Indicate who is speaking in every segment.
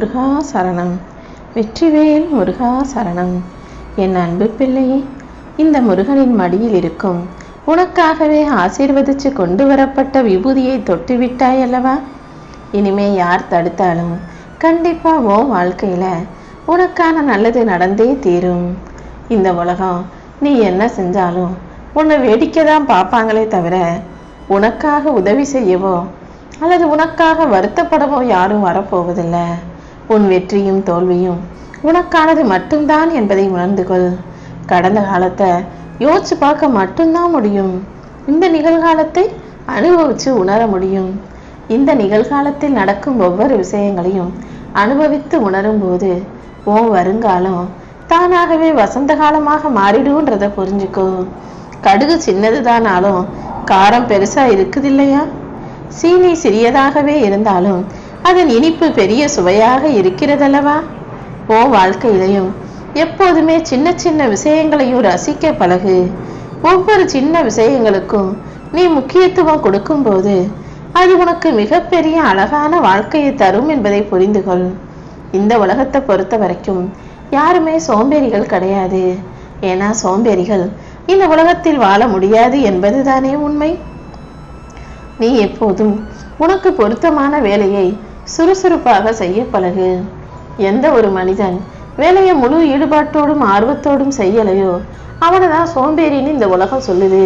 Speaker 1: முருகா சரணம். வெற்றிவேல் முருகா சரணம். என் அன்பு பிள்ளையே இந்த முருகனின் மடியில் இருக்கும் உனக்காகவே ஆசீர்வதிச்சு கொண்டு வரப்பட்ட விபூதியை தொட்டு விட்டாய் அல்லவா? இனிமே யார் தடுத்தாலும் கண்டிப்பா ஓ வாழ்க்கையில உனக்கான நல்லது நடந்தே தீரும். இந்த உலகம் நீ என்ன செஞ்சாலும் உன்னை வேடிக்கை தான் பார்ப்பாங்களே தவிர உனக்காக உதவி செய்யவோ அல்லது உனக்காக வருத்தப்படவோ யாரும் வரப்போவதில்லை. உன் வெற்றியும் தோல்வியும் உனக்கானது மட்டும்தான் என்பதை உணர்ந்து கொள். கடந்த காலத்தை யோசிச்சு பார்க்க மட்டும்தான் முடியும். இந்த நிகழ்காலத்தை அனுபவிச்சு உணர முடியும். இந்த நிகழ்காலத்தில் நடக்கும் ஒவ்வொரு விஷயங்களையும் அனுபவித்து உணரும் போது உன் வருங்காலம் தானாகவே வசந்த காலமாக மாறிடுன்றத புரிஞ்சுக்கோ. கடுகு சின்னதுதானாலும் காரம் பெருசா இருக்குது இல்லையா சீனி சிறியதாகவே இருந்தாலும் அதன் இனிப்பு பெரிய சுவையாக இருக்கிறதல்லவா? ஓ வாழ்க்கையிலையும் எப்போதுமே சின்ன சின்ன விஷயங்களையும் ரசிக்க பழகு. ஒவ்வொரு சின்ன விஷயங்களுக்கும் நீ முக்கியத்துவம் கொடுக்கும்போது அது உனக்கு மிகப்பெரிய அழகான வாழ்க்கையை தரும் என்பதை புரிந்து கொள். இந்த உலகத்தை பொறுத்த வரைக்கும் யாருமே சோம்பேறிகள் கிடையாது. ஏன்னா சோம்பேறிகள் இந்த உலகத்தில் வாழ முடியாது என்பதுதானே உண்மை? நீ எப்போதும் உனக்கு பொருத்தமான வேலையை சுறுசுறுப்பாக செய்ய பழகு. எந்த ஒரு மனிதன் வேலையை முழு ஈடுபாட்டோடும் ஆர்வத்தோடும் செய்யலையோ அவனை தான் சோம்பேறின்னு இந்த உலகம் சொல்லுது.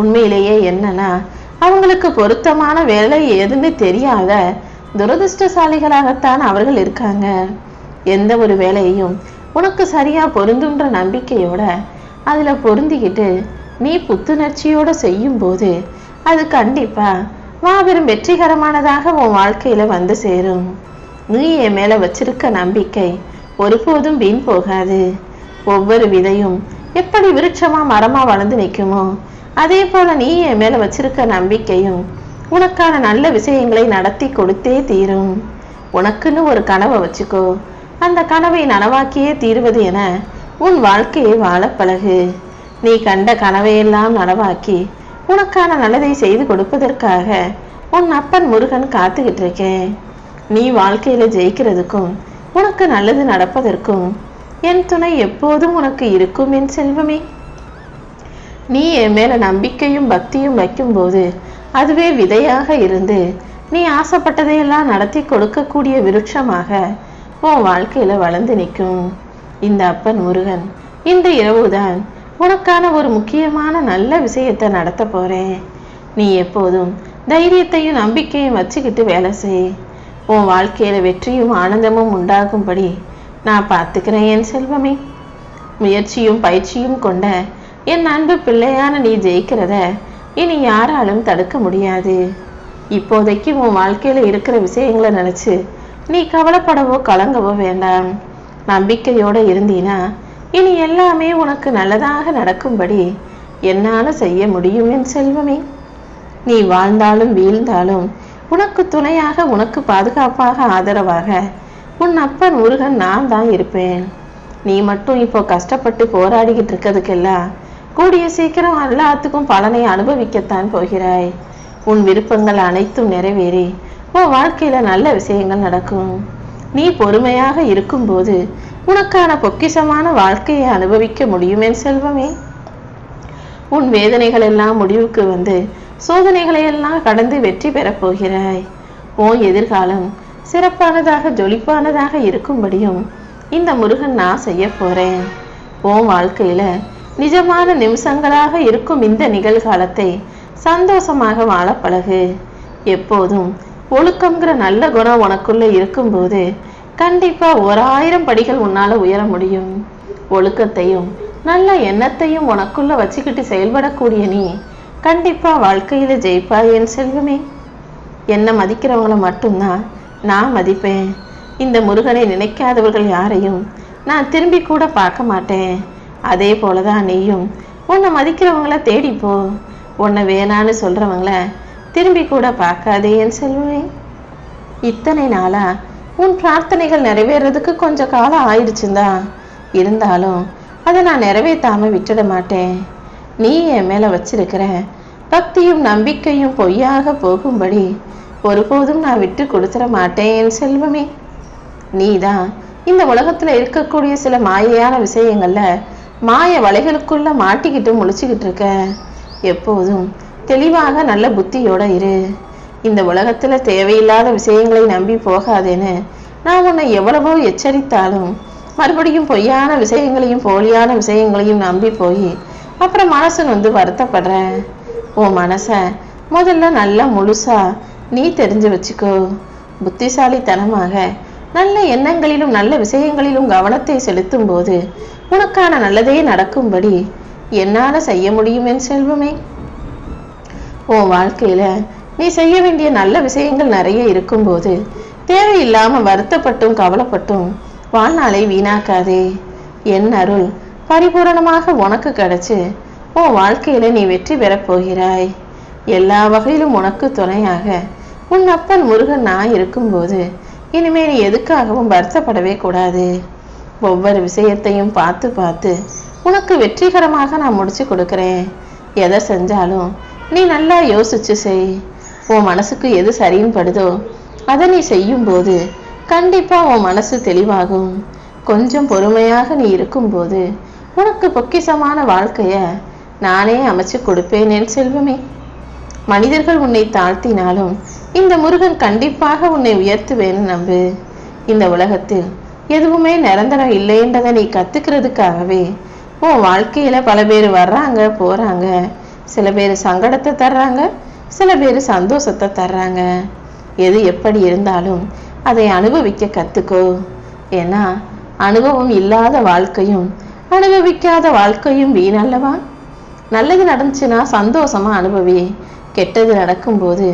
Speaker 1: உண்மையிலேயே என்னன்னா அவங்களுக்கு பொருத்தமான வேலை எதுன்னு தெரியாத துரதிருஷ்டசாலிகளாகத்தான் அவர்கள் இருக்காங்க. எந்த ஒரு வேலையையும் உனக்கு சரியா பொருந்துன்ற நம்பிக்கையோட அதில் பொருந்திக்கிட்டு நீ புத்துணர்ச்சியோட செய்யும் போது அது கண்டிப்பாக மாபெரும் வெற்றிகரமானதாக உன் வாழ்க்கையில வந்து சேரும். நீ என் மேல வச்சிருக்க நம்பிக்கை ஒருபோதும் வீண் போகாது. ஒவ்வொரு விதையும் எப்படி விருட்சமா மரமா வளர்ந்து நிற்குமோ அதே போல நீ என் மேல வச்சிருக்க நம்பிக்கையும் உனக்கான நல்ல விஷயங்களை நடத்தி கொடுத்தே தீரும். உனக்குன்னு ஒரு கனவை வச்சுக்கோ. அந்த கனவை நனவாக்கியே தீர்வது என உன் வாழ்க்கையை வாழ பழகு. நீ கண்ட கனவையெல்லாம் நனவாக்கி உனக்கான நல்லதை செய்து கொடுப்பதற்காக உன் அப்பன் முருகன் காத்துக்கிட்டு இருக்கேன் நீ வாழ்க்கையில ஜெயிக்கிறதுக்கும் உனக்கு நல்லது நடப்பதற்கும் என் துணை எப்போதும் உனக்கு இருக்கும் என் செல்வமே. நீ என் மேல நம்பிக்கையும் பக்தியும் வைக்கும்போது அதுவே விதையாக இருந்து நீ ஆசைப்பட்டதையெல்லாம் நடத்தி கொடுக்கக்கூடிய விருட்சமாக உன் வாழ்க்கையில வளர்ந்து நிற்கும். இந்த அப்பன் முருகன் இந்த இரவுதான் உனக்கான ஒரு முக்கியமான நல்ல விஷயத்தை நடத்த போறேன். நீ எப்போதும் தைரியத்தையும் நம்பிக்கையும் வச்சுக்கிட்டு வேலை செய். உன் வாழ்க்கையில வெற்றியும் ஆனந்தமும் உண்டாகும்படி நான் பார்த்துக்கிறேன் என் செல்வமே. முயற்சியும் பயிற்சியும் கொண்ட என் அன்பு பிள்ளையான நீ ஜெயிக்கிறத இனி யாராலும் தடுக்க முடியாது. இப்போதைக்கு உன் வாழ்க்கையில இருக்கிற விஷயங்களை நினைச்சு நீ கவலைப்படவோ கலங்கவோ வேண்டாம். நம்பிக்கையோட இருந்தீனா இனி எல்லாமே உனக்கு நல்லதாக நடக்கும்படி என்னால் செய்ய முடியும் என் செல்வமே. நீ வாழ்ந்தாலும் வீழ்ந்தாலும் உனக்கு துணையாக உனக்கு பாதுகாப்பாக ஆதரவாக உன் அப்பன் முருகன் நான் தான் இருப்பேன். நீ மட்டும் இப்போ கஷ்டப்பட்டு போராடிக்கிட்டு இருக்கிறதுக்கெல்லாம் கூடிய சீக்கிரம் எல்லாத்துக்கும் பலனை அனுபவிக்கத்தான் போகிறாய். உன் விருப்பங்கள் அனைத்தும் நிறைவேறி உன் வாழ்க்கையில நல்ல விஷயங்கள் நடக்கும். நீ பொறுமையாக இருக்கும்போது உனக்கான பொக்கிஷமான வாழ்க்கையை அனுபவிக்க முடியுமே செல்வமே. உன் வேதனைகள் எல்லாம் முடிவுக்கு வந்து சோதனைகளை எல்லாம் கடந்து வெற்றி பெறப் போகிறாய். உன் எதிர்காலம் சிறப்பானதாக ஜொலிப்பானதாக இருக்கும்படியும் இந்த முருகன் நான் செய்ய போறேன். உன் வாழ்க்கையில நிஜமான நிமிஷங்களாக இருக்கும் இந்த நிகழ்காலத்தை சந்தோஷமாக வாழ பழகு. எப்போதும் ஒழுக்கம்ங்கிற நல்ல குணம் உனக்குள்ள இருக்கும்போது கண்டிப்பா ஒரு ஆயிரம் படிகள் உன்னால உயர முடியும். ஒழுக்கத்தையும் நல்ல எண்ணத்தையும் உனக்குள்ள வச்சுக்கிட்டு செயல்படக்கூடிய நீ கண்டிப்பா வாழ்க்கையில ஜெயிப்பாய் என் செல்வமே. என்னை மதிக்கிறவங்கள மட்டும்தான் நான் மதிப்பேன். இந்த முருகனை நினைக்காதவர்கள் யாரையும் நான் திரும்பி கூட பார்க்க மாட்டேன். அதே போலதான் நீயும். உன்னை மதிக்கிறவங்கள தேடிப்போ உன்னை வேணான்னு சொல்கிறவங்கள திரும்பி கூட பார்க்காதே என் செல்வமே. இத்தனை நாளா உன் பிரார்த்தனைகள் நிறைவேறதுக்கு கொஞ்சம் காலம் ஆயிடுச்சுந்தா. இருந்தாலும் அதை நான் நிறைவேற்றாம விட்டுட மாட்டேன். நீ என் மேலே வச்சிருக்கிற பக்தியும் நம்பிக்கையும் பொய்யாக போகும்படி ஒருபோதும் நான் விட்டு கொடுத்துட மாட்டேன் என் செல்வமே. நீ தான் இந்த உலகத்தில் இருக்கக்கூடிய சில மாயையான விஷயங்களில் மாய வலைகளுக்குள்ளே மாட்டிக்கிட்டு முழிச்சுக்கிட்டு இருக்க. எப்போதும் தெளிவாக நல்ல புத்தியோட இரு. இந்த உலகத்துல தேவையில்லாத விஷயங்களை நம்பி போகாதேன்னு. நான் உன்னை எவ்வளவோ எச்சரித்தாலும் மறுபடியும் பொய்யான விஷயங்களையும் போலியான விஷயங்களையும் நம்பி போய் அப்புறம் மனசு வந்து வருத்தப்படுற. உன் மனசை முதல்ல நல்லா முழுசா நீ தெரிஞ்சு வச்சுக்கோ. புத்திசாலித்தனமாக நல்ல எண்ணங்களிலும் நல்ல விஷயங்களிலும் கவனத்தை செலுத்தும் போது உனக்கான நல்லதே நடக்கும்படி என்னால செய்ய முடியும் என் செல்வமே. உன் வாழ்க்கையில் நீ செய்ய வேண்டிய நல்ல விஷயங்கள் நிறைய இருக்கும்போது தேவையில்லாமல் வருத்தப்பட்டும் கவலைப்பட்டும் வாழ்நாளை வீணாக்காதே. என் அருள் பரிபூரணமாக உனக்கு கிடைச்சு உன் வாழ்க்கையில் நீ வெற்றி பெறப்போகிறாய் எல்லா வகையிலும் உனக்கு துணையாக உன் அப்பன் முருகன் நான் இருக்கும்போது இனிமே நீ எதுக்காகவும் வருத்தப்படவே கூடாது. ஒவ்வொரு விஷயத்தையும் பார்த்து பார்த்து உனக்கு வெற்றிகரமாக நான் முடிச்சு கொடுக்குறேன். எதை செஞ்சாலும் நீ நல்லா யோசிச்சு செய். உன் மனசுக்கு எது சரியும் படுதோ அதை நீ செய்யும்போது கண்டிப்பாக உன் மனசு தெளிவாகும். கொஞ்சம் பொறுமையாக நீ இருக்கும்போது உனக்கு பொக்கிஷமான வாழ்க்கைய நானே அமைச்சு கொடுப்பேன் என் செல்வமே. மனிதர்கள் உன்னை தாழ்த்தினாலும் இந்த முருகன் கண்டிப்பாக உன்னை உயர்த்துவேன்னு நம்பு. இந்த உலகத்தில் எதுவுமே நிரந்தரம் இல்லைன்றதை நீ கத்துக்கிறதுக்காகவே உன் வாழ்க்கையில பல பேர் வர்றாங்க போறாங்க. சில பேர் சங்கடத்தை தர்றாங்க சில பேர் சந்தோஷத்தை தர்றாங்க. எது எப்படி இருந்தாலும் அதை அனுபவிக்க கற்றுக்கோ ஏன்னா அனுபவம் இல்லாத வாழ்க்கையும் அனுபவிக்காத வாழ்க்கையும் வீணல்லவா? நல்லது நடந்துச்சுன்னா சந்தோஷமாக அனுபவி. கெட்டது நடக்கும்போது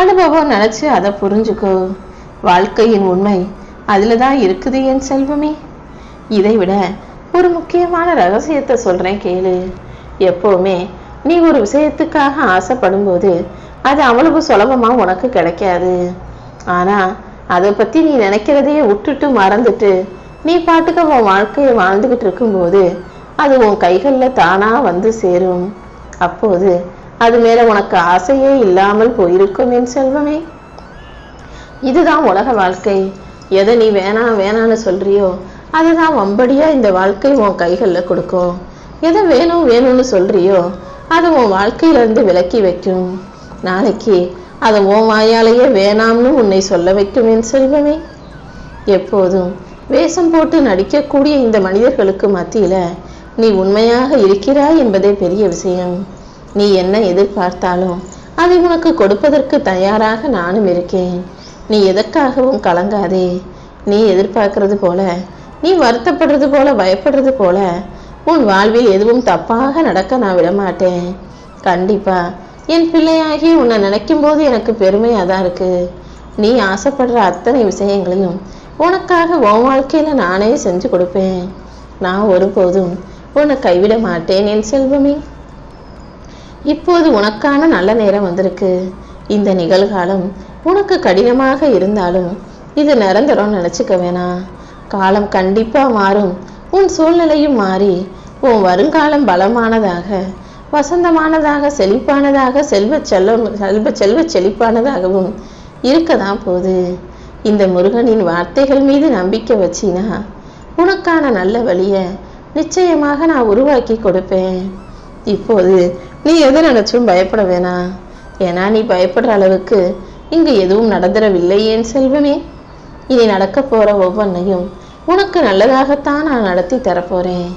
Speaker 1: அனுபவம் நினச்சி அதை புரிஞ்சுக்கோ. வாழ்க்கையின் உண்மை அதில் தான் இருக்குது என் செல்வமே. இதை விட ஒரு முக்கியமான ரகசியத்தை சொல்கிறேன் கேளு. எப்போவுமே நீ ஒரு விஷயத்துக்காக ஆசைப்படும் போது அது அவ்வளவு சுலபமா உனக்கு கிடைக்காது. ஆனா அதை பத்தி நீ நினைக்கிறதையே விட்டுட்டு மறந்துட்டு நீ பாட்டுக்கு உன் வாழ்க்கையை வாழ்ந்துகிட்டு இருக்கும்போது அது உன் கைகளில் தானா வந்து சேரும். அப்போது அது மேல உனக்கு ஆசையே இல்லாமல் போயிருக்கும் என் செல்வமே. இதுதான் உலக வாழ்க்கை. எதை நீ வேணாம் வேணான்னு சொல்றியோ அதுதான் வம்படியா இந்த வாழ்க்கை உன் கைகளில் கொடுக்கும். எதை வேணும் வேணும்னு சொல்றியோ அதை உன் வாழ்க்கையிலிருந்து விலக்கி வைக்கும் நாளைக்கு அதை உன் வாயாலேயே வேணாம்னு உன்னை சொல்ல வைக்கும் என் செல்வமே. எப்போதும் வேஷம் போட்டு நடிக்கக்கூடிய இந்த மனிதர்களுக்கு மத்தியில் நீ உண்மையாக இருக்கிறாய் என்பதே பெரிய விஷயம். நீ என்ன எதிர்பார்த்தாலும் அதை உனக்கு கொடுப்பதற்கு தயாராக நானும் இருக்கேன். நீ எதற்காகவும் கலங்காதே. நீ எதிர்பார்க்கறது போல நீ வருத்தப்படுறது போல பயப்படுறது போல உன் வாழ்வில் எதுவும் தப்பாக நடக்க நான் விடமாட்டேன். கண்டிப்பா. என் பிள்ளையாகி உன்னை நினைக்கும் போது எனக்கு பெருமையாக தான் இருக்கு. நீ ஆசைப்படுற அத்தனை விஷயங்களையும் உனக்காக உன் வாழ்க்கையில நானே செஞ்சு கொடுப்பேன். நான் ஒருபோதும் உன்னை கைவிட மாட்டேன் என் செல்வமே. இப்போது உனக்கான நல்ல நேரம் வந்திருக்கு. இந்த நிகழ்காலம் உனக்கு கடினமாக இருந்தாலும் இது நிரந்தரம் நினச்சிக்க வேணாம். காலம் கண்டிப்பா மாறும். உன் சூழ்நிலையும் மாறி உன் வருங்காலம் பலமானதாக வசந்தமானதாக செழிப்பானதாக செல்வ செல்வம் செல்வ செல்வ செழிப்பானதாகவும் இருக்கதான் போகுது. இந்த முருகனின் வார்த்தைகள் மீது நம்பிக்கை வச்சினா உனக்கான நல்ல வழியை நிச்சயமாக நான் உருவாக்கி கொடுப்பேன். இப்போது நீ எதை நினைச்சும் பயப்பட வேணாம் ஏன்னா நீ பயப்படுற அளவுக்கு இங்கு எதுவும் நடந்துடவில்லை என் செல்வமே. இனி நடக்க போகிற ஒவ்வொன்றையும் உனக்கு நல்லதாகத்தான் நான் நடத்தி தரப்போகிறேன்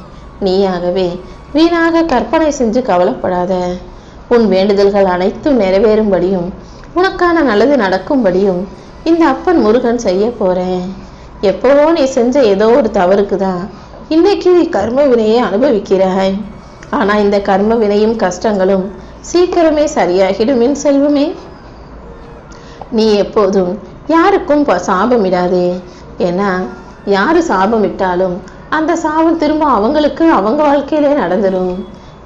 Speaker 1: நீயாகவே வீணாக கற்பனை செஞ்சு கவலைப்படாத. உன் வேண்டுதல்கள் அனைத்தும் நிறைவேறும்படியும் உனக்கான நல்லது நடக்கும்படியும் இந்த அப்பன் முருகன் செய்ய போறேன். எப்போவோ நீ செஞ்ச ஏதோ ஒரு தவறுக்கு தான் இன்னைக்கு நீ கர்ம வினையை அனுபவிக்கிறாய். ஆனா இந்த கர்ம வினையும் கஷ்டங்களும் சீக்கிரமே சரியாகிடும் என் செல்வமே. நீ எப்போதும் யாருக்கும் சாபமிடாதே. ஏன்னா யாரு சாபமிட்டாலும் அந்த சாபம் திரும்ப அவங்களுக்கு அவங்க வாழ்க்கையிலே நடந்துடும்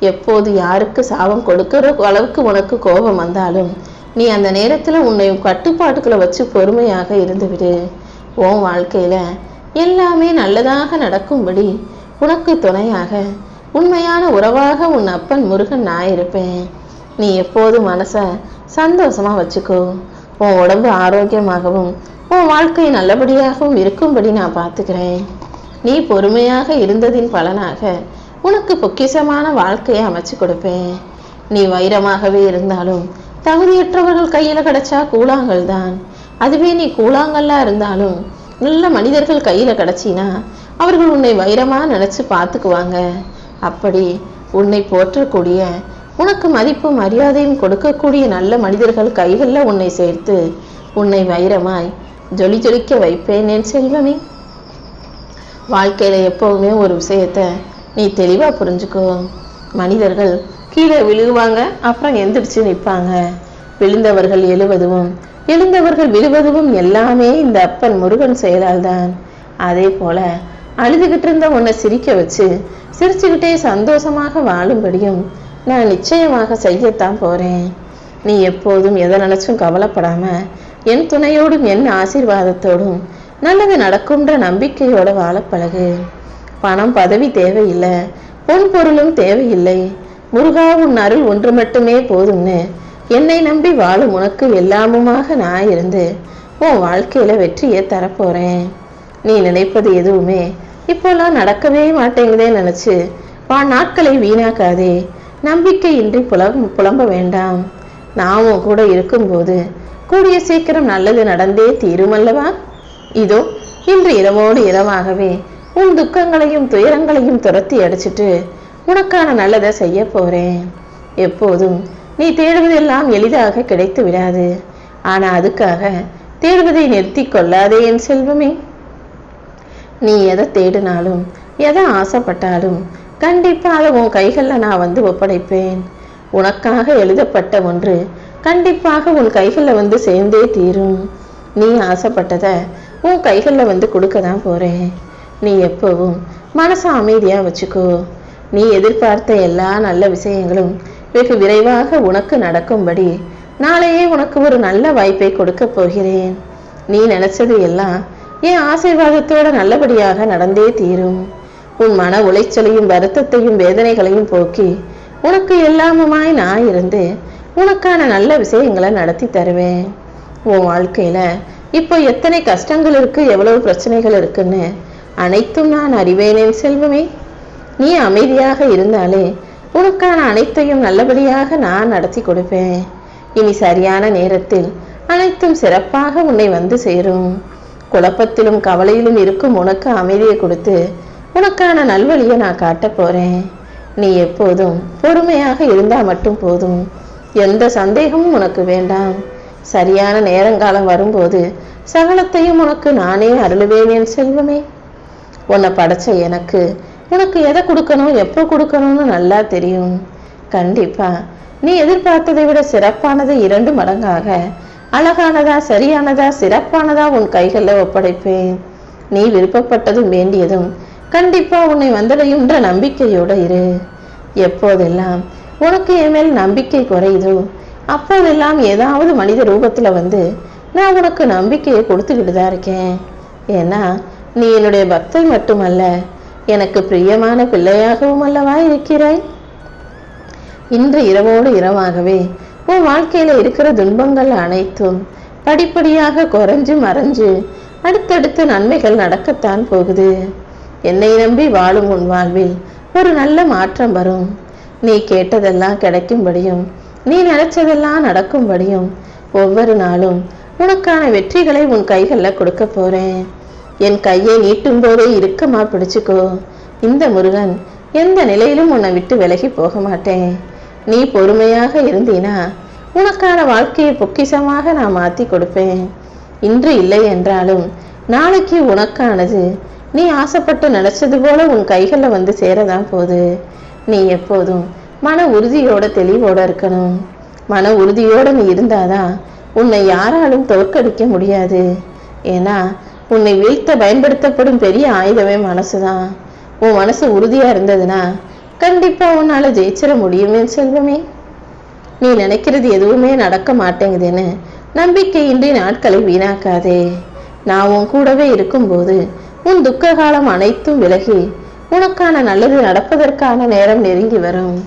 Speaker 1: எப்போது யாருக்கு சாபம் கொடுக்கிற அளவுக்கு உனக்கு கோபம் வந்தாலும் நீ அந்த நேரத்தில் உன்னை கட்டுப்பாட்டுக்குள்ள வச்சு பொறுமையாக இருந்துவிடு உன் வாழ்க்கையில எல்லாமே நல்லதாக நடக்கும்படி உனக்கு துணையாக உண்மையான உறவாக உன் அப்பன் முருகன் நான் இருப்பேன். நீ எப்போது மனச சந்தோஷமா வச்சுக்கோ. உன் உடம்பு ஆரோக்கியமாகவும் உன் வாழ்க்கை நல்லபடியாகவும் இருக்கும்படி நான் பார்த்துக்கிறேன். நீ பொறுமையாக இருந்ததின் பலனாக உனக்கு பொக்கிஷமான வாழ்க்கையை அமைச்சு கொடுப்பேன். நீ வைரமாகவே இருந்தாலும் தகுதியற்றவர்கள் கையில் கிடைச்சா கூழாங்கல் தான். அதுவே நீ கூழாங்கல்லா இருந்தாலும் நல்ல மனிதர்கள் கையில் கிடச்சினா அவர்கள் உன்னை வைரமா நினச்சி பார்த்துக்குவாங்க. அப்படி உன்னை போற்றக்கூடிய உனக்கு மதிப்பு மரியாதையும் கொடுக்கக்கூடிய நல்ல மனிதர்கள் கைகளில் உன்னை சேர்த்து உன்னை வைரமாய் ஜொலி ஜொலிக்க வைப்பேன் என் செல்வமே. வாழ்க்கையில் எப்போவுமே ஒரு விஷயத்த நீ தெளிவாக புரிஞ்சுக்கோ. மனிதர்கள் கீழே விழுவாங்க அப்புறம் எந்திரிச்சு நிற்பாங்க விழுந்தவர்கள் எழுவதும் எழுந்தவர்கள் விழுவதும் எல்லாமே இந்த அப்பன் முருகன் செயலால் தான் அதே போல அழுதுகிட்டு இருந்த உன்னை சிரிக்க வச்சு சிரிச்சுக்கிட்டே சந்தோஷமாக வாழும்படியும் நான் நிச்சயமாக செய்யத்தான் போறேன். நீ எப்போதும் எதை நினைச்சும் கவலைப்படாம என் துணையோடும் என் ஆசீர்வாதத்தோடும் நல்லது நடக்கும்ன்ற நம்பிக்கையோட வாழ பழகு. பணம் பதவி தேவையில்லை. பொன் பொருளும் தேவையில்லை. முருகா உன் அருள் ஒன்று மட்டுமே போதும்னு. என்னை நம்பி வாழும் உனக்கு எல்லாமுமாக நான் இருந்து உன் வாழ்க்கையில வெற்றியை தரப்போகிறேன் நீ நினைப்பது எதுவுமே இப்போல்லாம் நடக்கவே மாட்டேங்குதே நினைச்சு வா நாட்களை வீணாக்காதே. நம்பிக்கையின்றி புலம் புலம்ப வேண்டாம். நாமும் கூட இருக்கும்போது கூடிய சீக்கிரம் நல்லது நடந்தே தீருமல்லவா இதோ இன்று இரவோடு இரவாகவே உன் துக்கங்களையும் துயரங்களையும் துரத்தி அடிச்சிட்டு உனக்கான நல்லதை செய்ய போறேன். எப்போதும் நீ தேடுவதெல்லாம் எளிதாக கிடைத்து விடாது. ஆனா அதுக்காக தேடுவதை நிறுத்தி கொள்ளாதே என் செல்வமே. நீ எதை தேடினாலும் எதை ஆசைப்பட்டாலும் கண்டிப்பா அதை உன் கைகளில் நான் வந்து ஒப்படைப்பேன். உனக்காக எழுதப்பட்ட ஒன்று கண்டிப்பாக உன் கைகளில் வந்து சேர்ந்தே தீரும். நீ ஆசைப்பட்டதை உன் கைகளில் வந்து கொடுக்க தான் போறேன். நீ எப்போவும் மனசை அமைதியாக வச்சுக்கோ. நீ எதிர்பார்த்த எல்லா நல்ல விஷயங்களும் வெகு விரைவாக உனக்கு நடக்கும்படி நாளையே உனக்கு ஒரு நல்ல வாய்ப்பை கொடுக்க போகிறேன். நீ நினச்சது எல்லாம் என் ஆசீர்வாதத்தோட நல்லபடியாக நடந்தே தீரும். உன் மன உளைச்சலையும் வருத்தத்தையும் வேதனைகளையும் போக்கி உனக்கு எல்லாமுமாய் நான் இருந்து உனக்கான நல்ல விஷயங்களை நடத்தி தருவேன். உன் வாழ்க்கையில இப்போ எத்தனை கஷ்டங்கள் இருக்கு எவ்வளவு பிரச்சனைகள் இருக்குன்னு அனைத்தும் நான் அறிவேனேன் செல்வமே. நீ அமைதியாக இருந்தாலே உனக்கான அனைத்தையும் நல்லபடியாக நான் நடத்தி கொடுப்பேன். இனி சரியான நேரத்தில் அனைத்தும் சிறப்பாக உன்னை வந்து சேரும். குழப்பத்திலும் கவலையிலும் இருக்கும் உனக்கு அமைதியை கொடுத்து உனக்கான நல்வழியை நான் காட்டப் போறேன். நீ எப்போதும் பொறுமையாக இருந்தால் மட்டும் போதும். எந்த சந்தேகமும் உனக்கு வேண்டாம். சரியான நேரங்காலம் வரும்போது சகலத்தையும் உனக்கு நானே அருளுவேன் என் செல்வமே. உன்னை படைச்ச எனக்கு உனக்கு எதை கொடுக்கணும் எப்போ கொடுக்கணும்னு நல்லா தெரியும். கண்டிப்பா நீ எதிர்பார்த்ததை விட சிறப்பானது இரண்டு மடங்காக. அழகானதா சரியானதா சிறப்பானதா உன் கைகளில் ஒப்படைப்பேன். நீ விருப்பப்பட்டதும் வேண்டியதும் கண்டிப்பா உன்னை வந்தடையுன்ற நம்பிக்கையோட இரு. எப்போதெல்லாம் உனக்கு என் மேல் நம்பிக்கை குறையுதோ அப்போதெல்லாம் ஏதாவது மனித ரூபத்தில் வந்து நான் உனக்கு நம்பிக்கையை கொடுத்துக்கிட்டு தான் இருக்கேன். ஏன்னா நீ என்னுடைய பக்தை மட்டுமல்ல எனக்கு பிரியமான பிள்ளையாகவும் அல்லவா இருக்கிறாய்? இன்று இரவோடு இரவாகவே உன் வாழ்க்கையில் இருக்கிற துன்பங்கள் அனைத்தும் படிப்படியாக குறைஞ்சு மறைஞ்சு அடுத்தடுத்து நன்மைகள் நடக்கத்தான் போகுது. என்னை நம்பி வாழும் உன் வாழ்வில் ஒரு நல்ல மாற்றம் வரும். நீ கேட்டதெல்லாம் கிடைக்கும்படியும் நீ நினைச்சதெல்லாம் நடக்கும்படியும் ஒவ்வொரு நாளும் உனக்கான வெற்றிகளை உன் கைகளில் கொடுக்க போறேன். என் கையை நீட்டும் போதே இறுக்கமா பிடிச்சுக்கோ. இந்த முருகன் எந்த நிலையிலும் உன்னை விட்டு விலகி போக மாட்டேன். நீ பொறுமையாக இருந்தீனா உனக்கான வாழ்க்கையை பொக்கிஷமாக நான் மாற்றி கொடுப்பேன். இன்று இல்லை என்றாலும் நாளைக்கு உனக்கானது. நீ ஆசைப்பட்டு நினைச்சது போல உன் கைகளில் வந்து சேரதான் போது நீ எப்போதும் மன உறுதியோட தெளிவோட இருக்கணும். மன உறுதியோட நீ இருந்தாதான் உன்னை யாராலும் தோற்கடிக்க முடியாது. ஏன்னா உன்னை வீழ்த்த பயன்படுத்தப்படும் பெரிய ஆயுதமே மனசுதான். உன் மனசு உறுதியா இருந்ததுன்னா கண்டிப்பா உன்னால ஜெயிச்சிட முடியுமே செல்வமே. நீ நினைக்கிறது எதுவுமே நடக்க மாட்டேங்குதுன்னு நம்பிக்கையின்றி நாட்களை வீணாக்காதே. நான் உன் கூடவே இருக்கும்போது உன் துக்க காலம் அனைத்தும் விலகி உனக்கான நல்லது நடப்பதற்கான நேரம் நெருங்கி வரும்.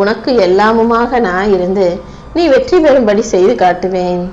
Speaker 1: உனக்கு எல்லாமுமாக நான் இருந்து நீ வெற்றி பெறும்படி செய்து காட்டுவேன்.